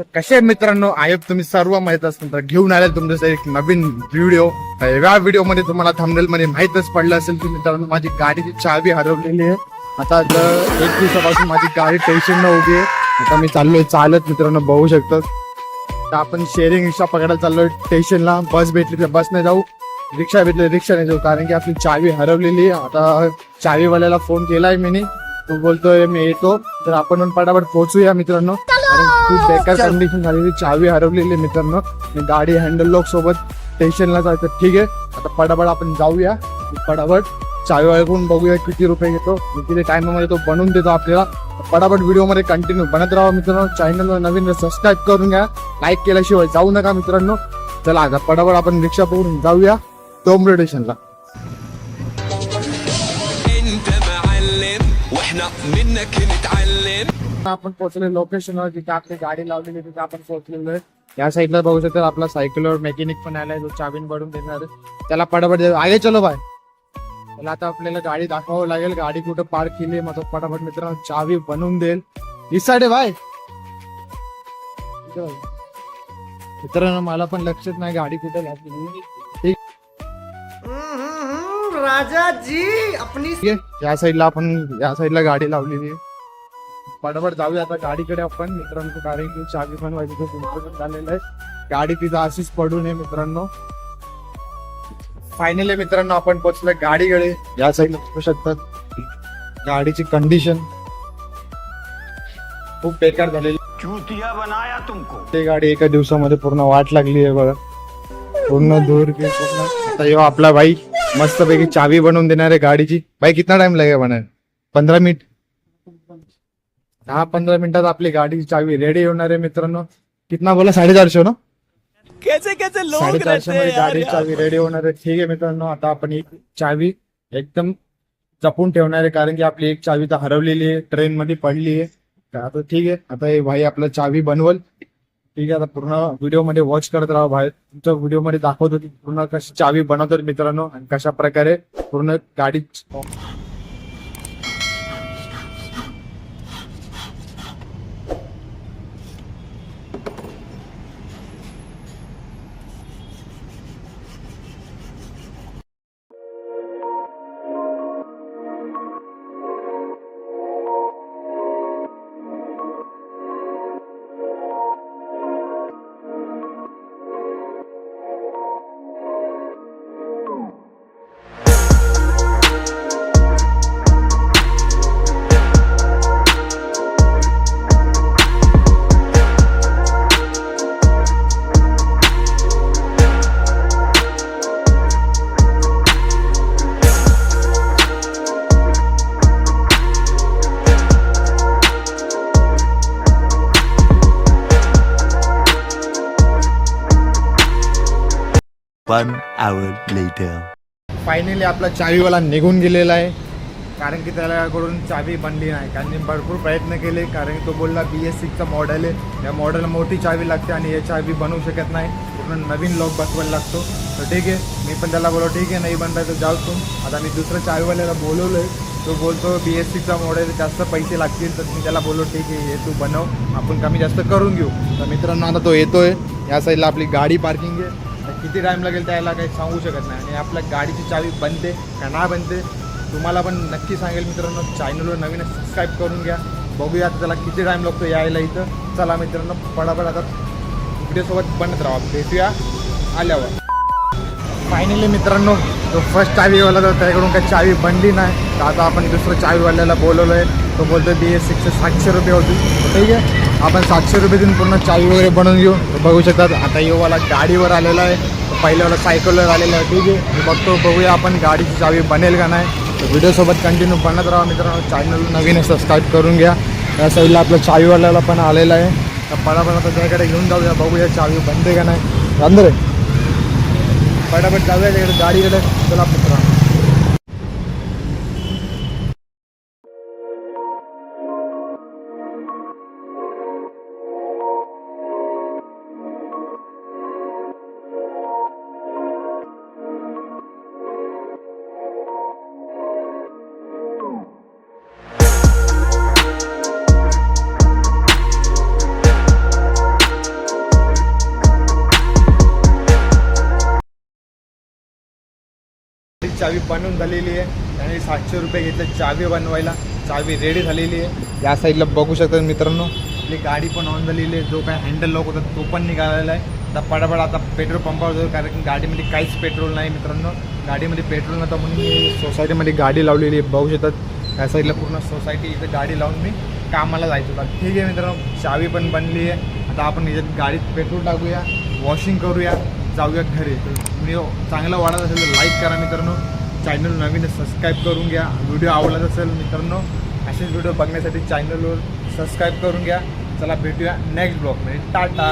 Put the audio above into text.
तर कसे आहे मित्रांनो? आयोग तुम्ही सर्व माहीत असतील तर घेऊन आले तुमच्यासाठी एक नवीन व्हिडिओ या व्हिडिओमध्ये तुम्हाला थंबनेल मध्ये माहितच पडलं असेल की मित्रांनो माझी गाडीची चावी हरवलेली आहे. आता जर एक दिवसापासून माझी गाडी टेन्शन न उभी आहे. आता मी चाललोय चालत मित्रांनो बघू शकतात तर आपण शेअरिंग रिक्षा पकडायला चाललोय स्टेशनला बस भेटली तर बसने जाऊ. रिक्षा भेटली रिक्षाने जाऊ. कारण की आपली चावी हरवलेली आहे. आता चावीवाल्याला फोन केलाय मी तो बोलतोय मी येतो. तर आपण पण पटापट पोहोचूया मित्रांनो. कारण खूप बेकार कंडिशन झालेली चावी हरवलेली आहे मित्रांनो मी गाडी हँडल लॉक सोबत स्टेशनला जायचं ठीक आहे आता पटापट आपण जाऊया पटापट चावी वाळकून बघूया किती रुपये घेतो आणि किती टाइम मध्ये तो बनवून देतो आपल्याला पटापट व्हिडिओ मध्ये कंटिन्यू बनत राहा मित्रांनो चॅनलवर नवीन सबस्क्राईब करून घ्या लाईक केल्याशिवाय जाऊ नका मित्रांनो चला आता पटापट आपण रिक्षा पकडून जाऊया टोंबरे स्टेशनला انت معلم واحنا منك نتعلم आपण पोहोचले लोकेशनवर जिथे आपली गाडी लावलेली तिथे आपण पोहोचलेलो आहे. या साईडला बघू शकता आपला सायकलवर मेकॅनिक पण आलाय जो चावीन पडून देणार. त्याला पटापट आगे चलो बाय त्याला आता आपल्याला गाडी दाखवावं लागेल. गाडी कुठं पार्क केली मग पटापट मित्रांनो चावी बनवून देईल. ही साईड आहे बाय. मित्रांनो मला पण लक्षात नाही गाडी कुठे लागली. ठीक राजा जी अपनी आहे या साईडला आपण या साईडला गाडी लावलेली आहे. पटापट जाऊया आता गाडीकडे आपण. मित्रांनो कारण की चावी पण व्हायची खूप झालेलं आहे. गाडी तिथं अशीच पडून आहे मित्रांनो. फायनली मित्रांनो आपण पोहोचलोय गाडीकडे. या साईडला बघू शकतात. गाडीची कंडिशन खूप बेकार झालेली. चूतिया बनाया तुमको. ते गाडी एका दिवसामध्ये पूर्ण वाट लागली आहे बघा. पूर्ण दूर पूर्ण. आता यो आपला भाई मस्त पैकी चावी बनवून देणार आहे गाडीची. भाई कितना टाइम लगेगा बनाय पंधरा मिनिट दहा पंधरा मिनिटात आपली गाडीची चावी रेडी होणार आहे मित्रांनो. कितना बोला? साडेचारशे ना? कैसे कैसे लोग रहते मध्ये हैं गाडी चावी रेडी होणार आहे. ठीक आहे मित्रांनो आता आपण एक चावी एकदम जपून ठेवणार आहे कारण की आपली एक चावी तर हरवलेली आहे ट्रेन मध्ये पडली आहे. आता ठीक आहे आता हे भाई आपलं चावी बनवल. ठीक आहे आता पूर्ण व्हिडिओमध्ये वॉच करत राहा भाई. तुमच्या व्हिडिओमध्ये दाखवतो की पूर्ण कशी चावी बनवतात मित्रांनो आणि कशा प्रकारे पूर्ण गाडी वन आवर लेटर फायनली आपला चावीवाला निघून गेलेला आहे. कारण की त्याच्याकडून चावी बनली नाही. कारण मी भरपूर प्रयत्न केले. कारण की तो बोलला बी एस सिक्सचा मॉडेल आहे. या मॉडेलला मोठी चावी लागते आणि हे चावी बनवू शकत नाही. पूर्ण नवीन लॉक बसवायला लागतो. तर ठीक आहे. मी पण त्याला बोललो ठीक आहे नाही बनता तर जाऊ तू. आता मी दुसऱ्या चावीवाल्याला बोलवलं आहे तो बोलतो बी एस सिक्सचा मॉडेल जास्त पैसे लागतील. तर मी त्याला बोललो ठीक आहे हे तू बनव. आपण कमी जास्त करून घेऊ. तर मित्रांनो आता तो येतोय. या साईडला आपली गाडी पार्किंग आहे. तर किती टाइम लागेल त्याला काही सांगू शकत नाही. आणि आपल्या गाडीची चावी बनते का नाही बनते तुम्हाला पण नक्की सांगेल मित्रांनो. चॅनलवर नवीन सबस्क्राईब करून घ्या. बघूया त्याला किती टाईम लागतो यायला इथं. चला मित्रांनो पडापड आता व्हिडिओसोबत बनत राहा. भेटूया आल्यावर. फायनली मित्रांनो तो फर्स्ट चावीवाला तर त्याकडून काही चावी बनली नाही. तर आता आपण दुसरं चावीवाल्याला बोलवलं आहे तो बोलतो बी एस सिक्सचे सातशे रुपये होती ठीक आहे? आपण सातशे रुपये देऊन पूर्ण चावी वगैरे बनवून घेऊ. बघू शकतात आता योवाला गाडीवर आलेला आहे. पहिल्यावाला सायकलवर आलेला आहे. ठीक आहे. बघतो बघूया आपण गाडीची चावी बनेल का नाही. तर व्हिडिओसोबत कंटिन्यू बनत राहा मित्रांनो. चॅनल नवीन सबस्क्राईब करून घ्या. त्या साईडला आपलं चावीवाल्याला पण आलेलं आहे. तर पटापट आता त्याकडे घेऊन जाऊया. बघूया चावी बनते का नाही. अंदर पटापट जाऊया तिकडे गाडीकडे. चला मित्रांनो. चावी बनवून झालेली आहे. त्याने सातशे रुपये घेतले चावी बनवायला. चावी रेडी झालेली आहे. या साईडला बघू शकतात मित्रांनो. आपली गाडी पण ऑन झालेली आहे. जो काय हँडल लॉक होता तो पण निघालेला आहे. आता पडापड आता पेट्रोल पंपावर जाऊ कारण की गाडीमध्ये काहीच पेट्रोल नाही मित्रांनो. गाडीमध्ये पेट्रोल नव्हतं म्हणून मी सोसायटीमध्ये गाडी लावलेली आहे. बघू शकतात या साईडला पूर्ण सोसायटी इथं गाडी लावून मी कामाला जायचं. होता ठीक आहे मित्रांनो. चावी पण बनली आहे. आता आपण याच्यात गाडीत पेट्रोल टाकूया. वॉशिंग करूया. जाऊया घरी. तर व्हिडिओ चांगला वाढत असेल तर लाईक करा मित्रांनो. चॅनल नवीन सबस्क्राईब करून घ्या. व्हिडिओ आवडत असेल मित्रांनो असेच व्हिडिओ बघण्यासाठी चॅनलवर सबस्क्राईब करून घ्या. चला भेटूया नेक्स्ट ब्लॉगमध्ये टाटा!